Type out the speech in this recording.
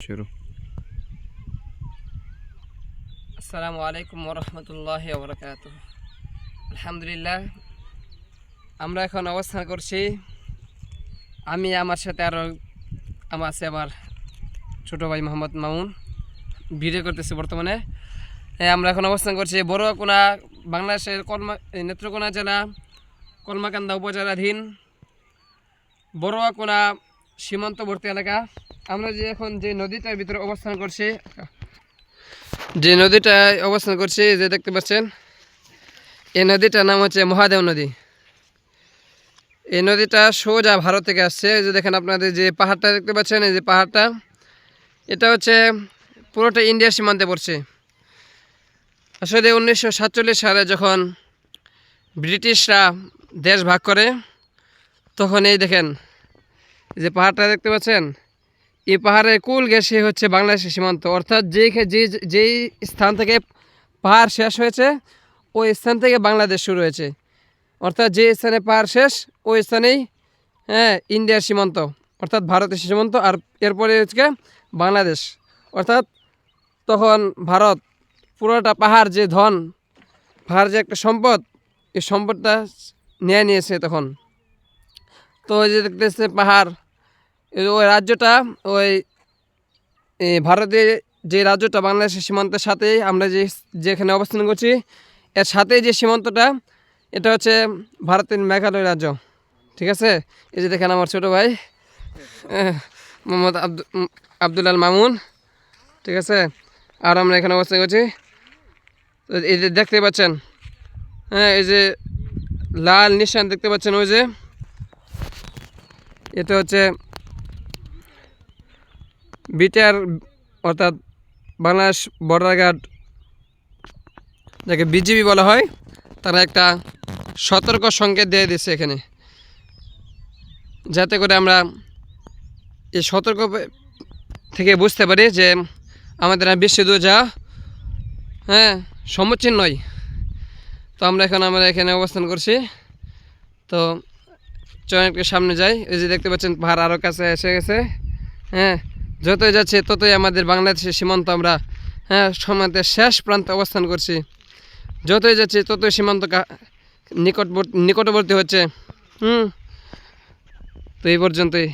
শুরু আসসালামু আলাইকুম ওরহমতুল্লাহ বরকাত আলহামদুলিল্লাহ আমরা এখন অবস্থান করছি আমি আমার সাথে আরও আমার আছে আমার ছোটো ভাই মোহাম্মদ মামুন ভিডিও করতেছি বর্তমানে আমরা এখন অবস্থান করছি বড়ুয়াকোনা বাংলাদেশের কলমা নেত্রকোনা জেলা কলমাকান্দা উপজেলাধীন বড়ুয়াকোনা সীমান্তবর্তী এলাকা। আমরা যে এখন যে নদীটার ভিতরে অবস্থান করছি, যে নদীটায় অবস্থান করছি যে দেখতে পাচ্ছেন, এই নদীটার নাম হচ্ছে মহাদেব নদী। এই নদীটা সোজা ভারত থেকে আসছে। যে দেখেন আপনাদের যে পাহাড়টা দেখতে পাচ্ছেন, এই যে পাহাড়টা, এটা হচ্ছে পুরোটা ইন্ডিয়ার সীমান্তে পড়ছে। আসলে উনিশশো সাতচল্লিশ সালে যখন ব্রিটিশরা দেশ ভাগ করে, তখন এই দেখেন যে পাহাড়টা দেখতে পাচ্ছেন? এই পাহাড়ের কুল গেছে হচ্ছে বাংলাদেশের সীমান্ত। অর্থাৎ যেই যে যেই স্থান থেকে পাহাড় শেষ হয়েছে, ওই স্থান থেকে বাংলাদেশ শুরু হয়েছে। অর্থাৎ যে স্থানে পাহাড় শেষ, ওই স্থানেই হ্যাঁ ইন্ডিয়ার সীমান্ত। অর্থাৎ ভারতের সীমান্ত আর এরপরে হচ্ছে বাংলাদেশ। অর্থাৎ তখন ভারত পুরোটা পাহাড় যে ধন, পাহাড় যে একটা সম্পদ, এই সম্পদটা নিয়ে নিয়েছে তখন। তো ওই যে দেখতেছে পাহাড় ওই রাজ্যটা, ওই ভারতের যে রাজ্যটা বাংলাদেশের সীমান্তের সাথেই আমরা যে, যেখানে অবস্থান করছি, এর সাথেই যে সীমান্তটা, এটা হচ্ছে ভারতের মেঘালয় রাজ্য, ঠিক আছে? এই যে দেখেন আমার ছোটো ভাই মোহাম্মদ আব্দু আব্দুল আল মামুন, ঠিক আছে? আর আমরা এখানে অবস্থান করছি, এই যে দেখতে পাচ্ছেন হ্যাঁ এই যে লাল নিশান দেখতে পাচ্ছেন, ওই যে এটা হচ্ছে বিটার, অর্থাৎ বাংলাদেশ বর্ডার গার্ড যাকে বিজিবি বলা হয়, তারা একটা সতর্ক সংকেত দিয়ে দিচ্ছে এখানে। যাতে করে আমরা এই সতর্ক থেকে বুঝতে পারি যে আমাদের আর বেশি দূর যাওয়া হ্যাঁ সমুচীন নয়। তো আমরা এখন আমরা এখানে অবস্থান করছি। তো চল একটু সামনে যাই। ওই যে দেখতে পাচ্ছেন, পাহাড় আরও কাছে এসে গেছে। হ্যাঁ যতই যাচ্ছে, ততই আমাদের বাংলাদেশের সীমান্ত আমরা হ্যাঁ সমাজের শেষ প্রান্তে অবস্থান করছি। যতই যাচ্ছে, ততই সীমান্ত নিকটবর্তী নিকটবর্তী হচ্ছে। হুম, তো এই পর্যন্তই।